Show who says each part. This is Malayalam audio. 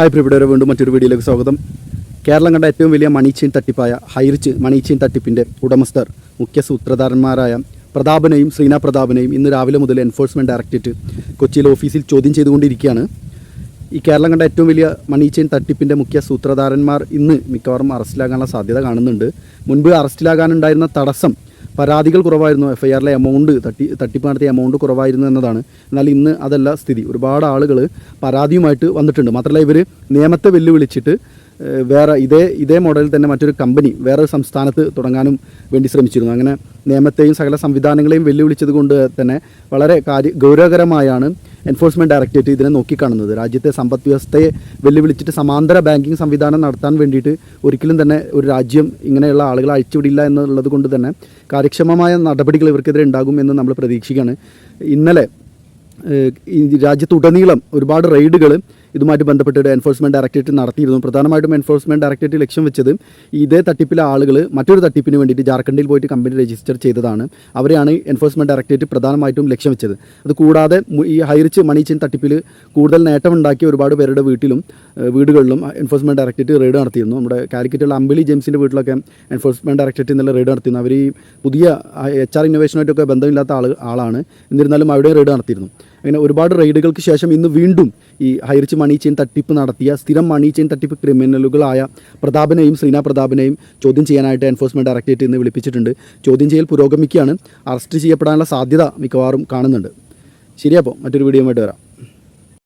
Speaker 1: ഹായ് പ്രിയപ്പെട്ടവരെ വീണ്ടും മറ്റൊരു വീഡിയോയിലേക്ക് സ്വാഗതം. കേരളം കണ്ട ഏറ്റവും വലിയ മണിച്ചീൻ തട്ടിപ്പായ ഹൈറിച്ച് മണിച്ചീൻ തട്ടിപ്പിന്റെ ഉടമസ്ഥർ മുഖ്യ സൂത്രധാരന്മാരായ പ്രതാപനെയും ശ്രീന പ്രതാപനെയും ഇന്ന് രാവിലെ മുതൽ എൻഫോഴ്സ്മെന്റ് ഡയറക്ടറേറ്റ് കൊച്ചിയിൽ ഓഫീസിൽ ചോദ്യം ചെയ്തുകൊണ്ടിരിക്കുകയാണ്. ഈ കേരളം കണ്ട ഏറ്റവും വലിയ മണി ചെയിൻ തട്ടിപ്പിന്റെ മുഖ്യ സൂത്രധാരന്മാർ ഇന്ന് മിക്കവാറും അറസ്റ്റിലാകാനുള്ള സാധ്യത കാണുന്നുണ്ട്. മുൻപ് അറസ്റ്റിലാകാനുണ്ടായിരുന്ന തടസ്സം പരാതികൾ കുറവായിരുന്നു. എഫ് ഐ ആറിലെ എമൗണ്ട് തട്ടി തട്ടിപ്പ് നടത്തിയ എമൗണ്ട് കുറവായിരുന്നു എന്നതാണ്. എന്നാൽ ഇന്ന് അതല്ല സ്ഥിതി. ഒരുപാട് ആളുകൾ പരാതിയുമായിട്ട് വന്നിട്ടുണ്ട്. മാത്രമല്ല ഇവർ നിയമത്തെ വെല്ലുവിളിച്ചിട്ട് വേറെ ഇതേ ഇതേ മോഡലിൽ തന്നെ മറ്റൊരു കമ്പനി വേറെ ഒരു സംസ്ഥാനത്ത് തുടങ്ങാനും വേണ്ടി ശ്രമിച്ചിരുന്നു. അങ്ങനെ നിയമത്തെയും സകല സംവിധാനങ്ങളെയും വെല്ലുവിളിച്ചത് കൊണ്ട് തന്നെ വളരെ കാര്യ ഗൗരവകരമായാണ് എൻഫോഴ്സ്മെന്റ് ഡയറക്ടറേറ്റ് ഇതിനെ നോക്കിക്കാണുന്നത്. രാജ്യത്തെ സമ്പദ് വ്യവസ്ഥയെ വെല്ലുവിളിച്ചിട്ട് സമാന്തര ബാങ്കിങ് സംവിധാനം നടത്താൻ വേണ്ടിയിട്ട് ഒരിക്കലും തന്നെ ഒരു രാജ്യം ഇങ്ങനെയുള്ള ആളുകളെ അഴിച്ചുവിടില്ല എന്നുള്ളത് കൊണ്ട് തന്നെ കാര്യക്ഷമമായ നടപടികൾ ഇവർക്കെതിരെ ഉണ്ടാകും എന്ന് നമ്മൾ പ്രതീക്ഷിക്കുകയാണ്. ഇന്നലെ രാജ്യത്തുടനീളം ഒരുപാട് റെയ്ഡുകൾ ഇതുമായിട്ട് ബന്ധപ്പെട്ട് എൻഫോഴ്സ്മെന്റ് ഡയറക്ടറേറ്റ് നടത്തിയിരുന്നു. പ്രധാനമായിട്ടും എൻഫോഴ്സ്മെന്റ് ഡയറക്ടറേറ്റ് ലക്ഷ്യം വെച്ചത് ഇതേ തട്ടിപ്പിലെ ആളുകൾ മറ്റൊരു തട്ടിപ്പിന് വേണ്ടിയിട്ട് ജാർഖണ്ഡിൽ പോയിട്ട് കമ്പനി രജിസ്റ്റർ ചെയ്തതാണ്. അവരെയാണ് എൻഫോഴ്സ്മെന്റ് ഡയറക്ടറേറ്റ് പ്രധാനമായിട്ടും ലക്ഷ്യം വെച്ചത്. അത് കൂടാതെ ഈ ഹൈറിച്ച് മണി ചെയിൻ തട്ടിപ്പിൽ കൂടുതൽ നേട്ടമുണ്ടാക്കിയ ഒരുപാട് പേരുടെ വീട്ടിലും വീടുകളിലും എൻഫോഴ്സ്മെന്റ് ഡയറക്ടറേറ്റ് റെയ്ഡ് നടത്തിയിരുന്നു. നമ്മുടെ കാലിക്കറ്റുള്ള അമ്പിളി ജെയിംസിന്റെ വീട്ടിലൊക്കെ എൻഫോഴ്സ്മെന്റ് ഡയറക്ടറേറ്റ് ഇന്നലെ റെയ്ഡ് നടത്തിയിരുന്നു. അവർ ഈ പുതിയ എച്ച് ആർ ഇന്നോവേഷനായിട്ടൊക്കെ ബന്ധമില്ലാത്ത ആൾ ആളാണ്. എന്നിരുന്നാലും അവിടെ റെയ്ഡ് നടത്തിയിരുന്നു. അങ്ങനെ ഒരുപാട് റെയ്ഡുകൾക്ക് ശേഷം ഇന്ന് വീണ്ടും ഈ ഹൈറിച്ച് മണി ചെയിൻ തട്ടിപ്പ് നടത്തിയ സ്ഥിരം മണി ചെയിൻ തട്ടിപ്പ് ക്രിമിനലുകളായ പ്രതാപനെയും ശ്രീന പ്രതാപനെയും ചോദ്യം ചെയ്യാനായിട്ട് എൻഫോഴ്സ്മെന്റ് ഡയറക്ടറേറ്റ് ഇന്ന് വിളിപ്പിച്ചിട്ടുണ്ട്. ചോദ്യം ചെയ്യൽ പുരോഗമിക്കുകയാണ്. അറസ്റ്റ് ചെയ്യപ്പെടാനുള്ള സാധ്യത മിക്കവാറും കാണുന്നുണ്ട്. ശരിയപ്പോൾ മറ്റൊരു വീഡിയോ ആയിട്ട് വരാം.